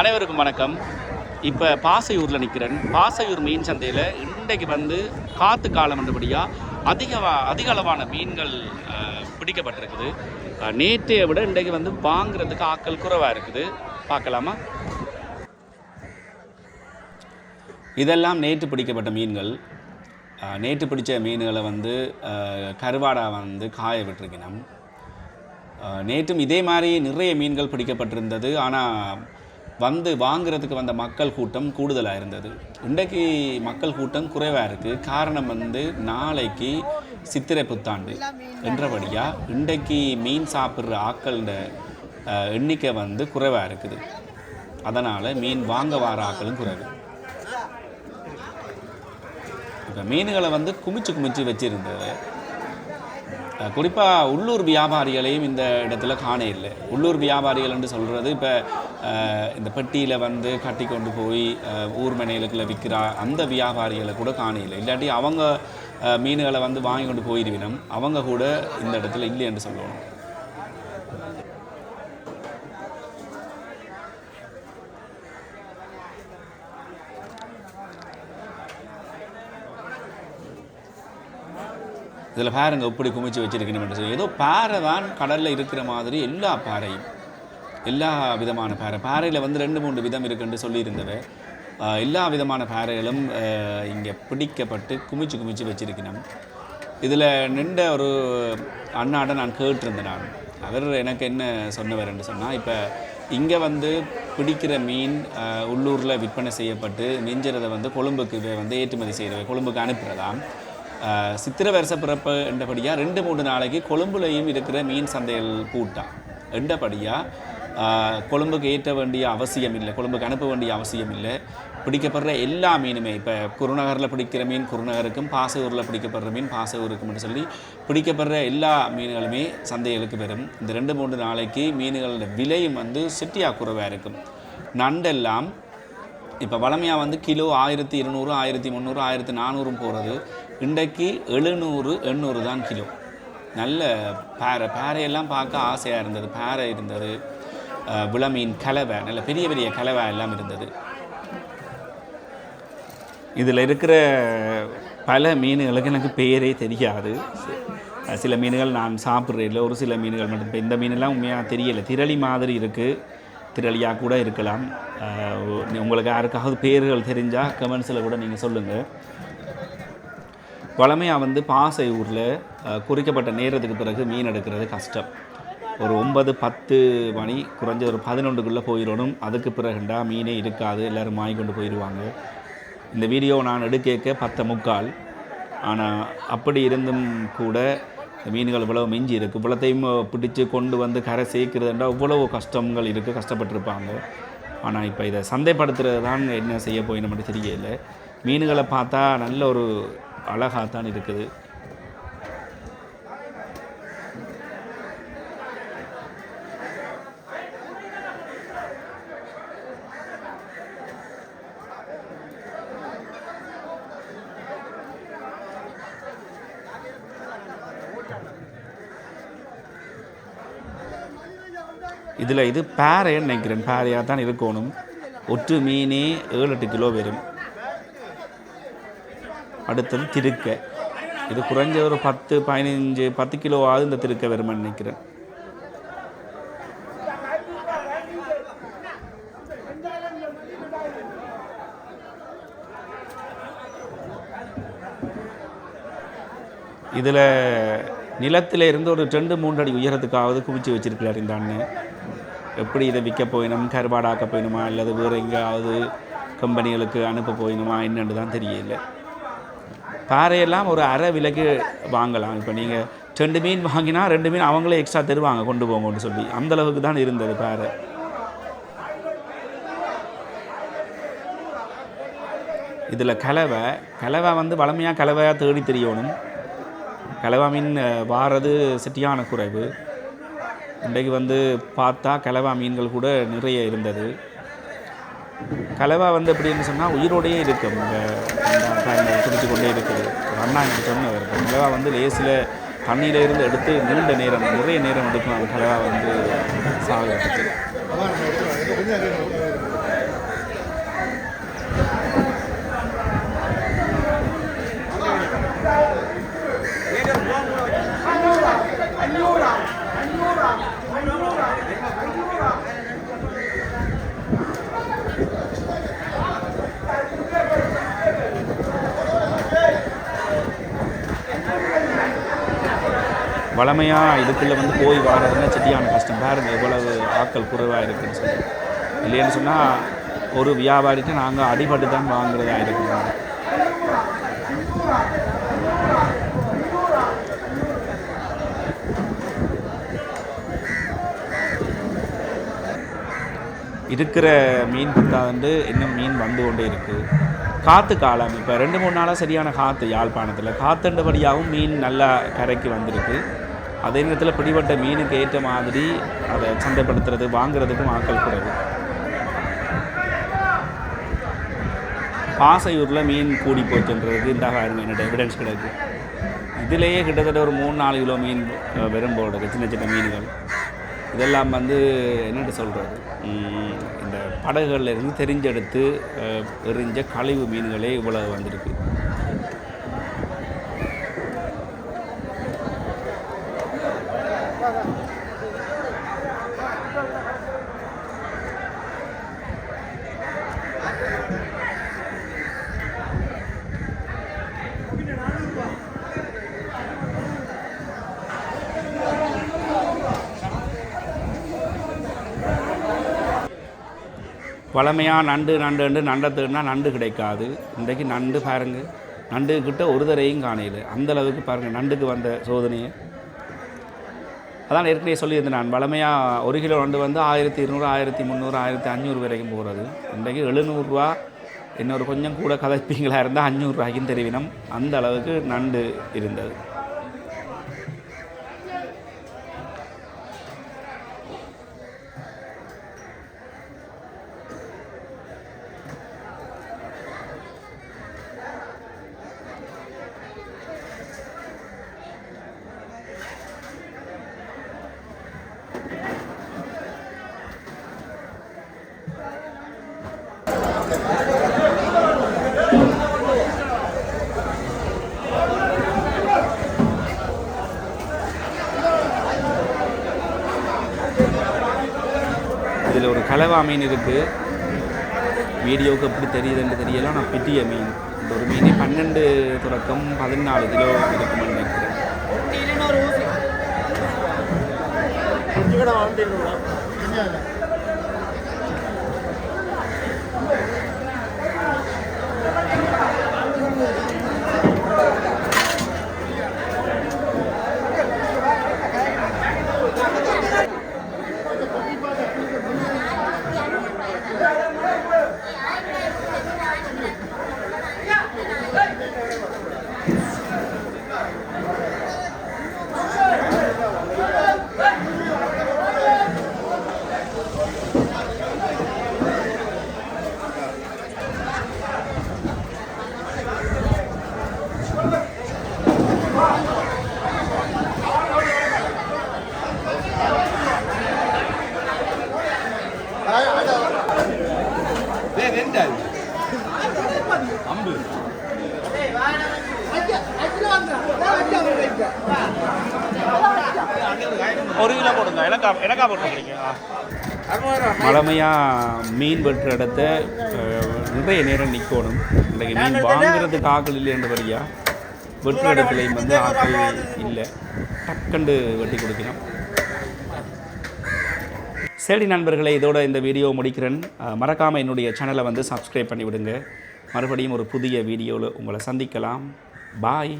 அனைவருக்கும் வணக்கம். இப்போ பாசையூரில் நிற்கிறேன் பாசையூர் மீன் சந்தையில் இன்றைக்கு வந்து காற்று காலம் என்றபடியாக அதிக அதிக அளவான மீன்கள் பிடிக்கப்பட்டிருக்குது. நேற்றைய விட இன்றைக்கு வந்து வாங்குறதுக்கு ஆக்கள் குறைவாக இருக்குது. பார்க்கலாமா? இதெல்லாம் நேற்று பிடிக்கப்பட்ட மீன்கள். நேற்று பிடிச்ச மீன்களை வந்து கருவாடா வந்து காய விட்டுருக்கணும். நேற்றும் இதே மாதிரி நிறைய மீன்கள் பிடிக்கப்பட்டிருந்தது. ஆனால் வந்து வாங்குறதுக்கு வந்த மக்கள் கூட்டம் கூடுதலாக இருந்தது. இன்றைக்கு மக்கள் கூட்டம் குறைவாக இருக்குது காரணம் வந்து நாளைக்கு சித்திரை புத்தாண்டு என்றபடியாக இன்றைக்கு மீன் சாப்பிட்ற ஆக்களோட எண்ணிக்கை வந்து குறைவாக இருக்குது. அதனால் மீன் வாங்க வர ஆக்களும் குறைவு. இப்போ மீன்களை வந்து குமிச்சு குமிச்சு வச்சிருந்தது. குறிப்பாக உள்ளூர் வியாபாரிகளையும் இந்த இடத்துல காண இல்லை. உள்ளூர் வியாபாரிகள் என்று சொல்கிறது இப்போ இந்த பெட்டியில் வந்து கட்டி கொண்டு போய் அஹ், ஊர் மனைகளுக்குள்ள விற்கிற அந்த வியாபாரிகளை கூட காண இல்லை. இல்லாட்டி அவங்க மீன்களை வந்து வாங்கி கொண்டு போயிடுவினம் அவங்க கூட இந்த இடத்துல இல்லை என்று சொல்லணும். இதில் பாருங்க எப்படி குமிச்சு வச்சிருக்கணும் சொல்லி. ஏதோ பாறை தான் கடலில் இருக்கிற மாதிரி எல்லா பாறையும். எல்லா விதமான பாறை. பாறையில் வந்து ரெண்டு மூன்று விதம் இருக்குன்னு சொல்லியிருந்தவ எல்லா விதமான பாறைகளும் இங்கே பிடிக்கப்பட்டு குமிச்சு குமிச்சு வச்சிருக்கணும். இதில் நின்ற ஒரு அண்ணாட்ட நான் கேட்டிருந்தேன் நான். அவர் எனக்கு என்ன சொன்னவர்ன்னு சொன்னால் இப்போ இங்கே வந்து பிடிக்கிற மீன் உள்ளூரில் விற்பனை செய்யப்பட்டு மிஞ்சிறதை வந்து கொழும்புக்கு வந்து ஏற்றுமதி செய்கிறவ கொழும்புக்கு அனுப்புகிறதாம் சித்திர வருஷ பிறப்பு என்றபடியாக ரெண்டு மூணு நாளைக்கு கொழும்புலையும் இருக்கிற மீன் சந்தைகள் பூட்டான் என்றபடியாக கொழும்புக்கு ஏற்ற வேண்டிய அவசியம் இல்லை கொழும்புக்கு அனுப்ப வேண்டிய அவசியம் இல்லை. பிடிக்கப்படுற எல்லா மீனுமே இப்போ குருநகரில் பிடிக்கிற மீன் குருநகருக்கும் பாசூரில் பிடிக்கப்படுற மீன் பாசூருக்கும் சொல்லி பிடிக்கப்படுற எல்லா மீன்களுமே சந்தைகளுக்கு வரும் இந்த ரெண்டு மூன்று நாளைக்கு மீன்களோட விலையும் வந்து சிட்டியாக குறைவாக இருக்கும். நண்டெல்லாம் இப்போ வளமையாக வந்து கிலோ ஆயிரத்தி இருநூறு ஆயிரத்தி முந்நூறு ஆயிரத்தி நானூறும் போகிறது இன்றைக்கு எழுநூறு எண்ணூறு தான் கிலோ. நல்ல பேரை பேரையெல்லாம் பார்க்க ஆசையாக இருந்தது. பேரை இருந்தது. விளமீன் கலவை நல்ல பெரிய பெரிய கலவை எல்லாம் இருந்தது. இதில் இருக்கிற பல மீன்களுக்கு எனக்கு பேரே தெரியாது. சில மீன்கள் நான் சாப்பிட்றேன் இல்லை. ஒரு சில மீன்கள் மட்டும். இப்போ இந்த மீனெல்லாம் உண்மையாக தெரியலை. திரளி மாதிரி இருக்குது திரளியாக கூட இருக்கலாம். உங்களுக்கு யாருக்காவது பேர்கள் தெரிஞ்சால் கமெண்ட்ஸில் கூட நீங்கள் சொல்லுங்கள் வளமையாக வந்து பாசை ஊரில் குறிக்கப்பட்ட நேரத்துக்கு பிறகு மீன் எடுக்கிறது கஷ்டம். ஒரு ஒன்பது பத்து மணி குறைஞ்ச ஒரு பதினொன்றுக்குள்ளே போயிடணும். அதுக்கு பிறகுண்டா மீனே இருக்காது எல்லோரும் வாங்கி கொண்டு போயிடுவாங்க. இந்த வீடியோ நான் எடுக்க பத்த முக்கால். ஆனால் அப்படி இருந்தும் கூட மீன்கள் இவ்வளவு மிஞ்சி இருக்குது இவ்வளோத்தையும் பிடிச்சு கொண்டு வந்து கரை சேர்க்கிறதுன்றா இவ்வளவு கஷ்டங்கள் இருக்குது கஷ்டப்பட்டிருப்பாங்க. ஆனால் இப்போ இதை சந்தைப்படுத்துறது தான் என்ன செய்ய போய் மட்டும் தெரியல. மீன்களை பார்த்தா நல்ல ஒரு அழகாக தான் இருக்குது. இதில் இது பேரைன்னு நினைக்கிறேன். பேரையாக தான் இருக்கணும் ஒற்று மீனே ஏழு எட்டு கிலோ வரும். அடுத்தது திருக்க. இது குறைஞ்ச ஒரு பத்து பதினஞ்சு பத்து கிலோவாவது இந்த திருக்க வரும்னு நினைக்கிறேன். இதில் நிலத்தில் இருந்து ஒரு ரெண்டு மூன்று அடி உயரத்துக்காவது குவிச்சு வச்சிருக்கிறார் இந்த அண்ணன். எப்படி இதை விற்க போயினும் கருவாடாக்க போயினுமா அல்லது வேறு எங்கேயாவது கம்பெனிகளுக்கு அனுப்ப போயினுமா என்னென்னு தான் தெரியல. பாறையெல்லாம் ஒரு அரை விலைக்கு வாங்கலாம். இப்போ நீங்கள் ரெண்டு மீன் வாங்கினா ரெண்டு மீன் அவங்களே எக்ஸ்ட்ரா தருவாங்க கொண்டு போங்கன்னு சொல்லி. அந்த அளவுக்கு தான் இருந்தது பாறை. இதில் கலவை கலவை வந்து வளமையாக கலவையாக தேடி தெரியணும். கலவா மீன் வாரது சிட்டியான குறைவு. இன்றைக்கு வந்து பார்த்தா கலவா மீன்கள் கூட நிறைய இருந்தது. கலவா வந்து எப்படின்னு சொன்னால் உயிரோடையே இருக்கும். இந்த குடிச்சு கொண்டே இருக்குது. ஒரு அண்ணா எனக்கு சொன்னவர் கலவா வந்து லேசில் தண்ணியில இருந்து எடுத்து நீண்ட நேரம் நிறைய நேரம் எடுக்கும். அந்த கலவா வந்து சாகுறதுக்கு. வளமையாக இதுக்குள்ளே வந்து போய் வாரதுன்னா செட்டியான கஷ்டம். பாருங்க எவ்வளவு ஆக்கள் குறைவாக இருக்குன்னு சொல்லி இல்லைன்னு சொன்னால் ஒரு வியாபாரிக்கு நாங்கள் அடிபட்டு தான் வாங்குறதா இருக்குது இருக்கிற மீன் புத்தாண்டு இன்னும் மீன் வந்து கொண்டே இருக்குது காற்று காலம். இப்போ ரெண்டு மூணு நாளாக சரியான காற்று யாழ்ப்பாணத்தில். காற்றுண்டபடியாகவும் மீன் நல்லா கரைக்கு வந்திருக்கு. அதே நேரத்தில் பிடிபட்ட மீனுக்கு ஏற்ற மாதிரி அதை சந்தைப்படுத்துறது வாங்குறதுக்கும் ஆட்கள் குறைவு பாசையூரில் மீன் கூடி போச்சுன்றதுக்கு இந்த பாருங்க என்னோட எவிடன்ஸ் கிடையாது இதிலேயே கிட்டத்தட்ட ஒரு மூணு நாலு கிலோ மீன் வெறும் போடுறது சின்ன சின்ன மீன்கள். இதெல்லாம் வந்து என்னட்டு சொல்கிறது இந்த படகுகளில் இருந்து தெரிஞ்செடுத்து அஹ், எறிஞ்ச கழிவு மீன்களே இவ்வளவு வந்திருக்கு. பழமையாக நண்டு நண்டு நண்டை தேடினா நண்டு கிடைக்காது. இன்றைக்கு நண்டு பாருங்க. நண்டு கிட்ட ஒரு தரையும் காணையில் அந்த அளவுக்கு பாருங்கள் நண்டுக்கு வந்த சோதனையை. அதான் ஏற்கனவே சொல்லியிருந்தேன் நான். வளமையாக ஒரு கிலோ நண்டு வந்து ஆயிரத்தி இருநூறு ஆயிரத்தி முந்நூறு ஆயிரத்தி அஞ்சூறு வரைக்கும் போகிறது. இன்றைக்கு எழுநூறுரூவா இன்னொரு கொஞ்சம் கூட கதைப்பீங்களாக இருந்தால் அஞ்சூறுரூவாய்க்கும் தெரிவினம். அந்த அளவுக்கு நண்டு இருந்தது. இதில் ஒரு கலவா மீன் இருக்குது வீடியோவுக்கு எப்படி தெரியுதுன்னு தெரியல. நான் பெரிய மீன். இந்த ஒரு மீன் பன்னெண்டு தொடக்கம் பதினாலு கிலோ இருக்கும்னு நினைக்கிறேன். ஒரு கிலோ போடுங்க. எனக்கா எனக்கா போட்டுருக்கீங்க வளமையாக மீன் வெட்டுற இடத்த நிறைய நேரம் நிற்கணும் இன்றைக்கு மீன் வாங்குறதுக்கு ஆக்கள் இல்லைன்றபடியா வெட்டுற இடத்துலையும் வந்து ஆக்கள் இல்லை. டக்குண்டு வெட்டி கொடுக்கணும். சரி நண்பர்களே இதோட இந்த வீடியோ முடிக்கிறேன். மறக்காமல் என்னுடைய சேனலை வந்து சப்ஸ்கிரைப் பண்ணி விடுங்க மறுபடியும் ஒரு புதிய வீடியோவில் உங்களை சந்திக்கலாம். பாய்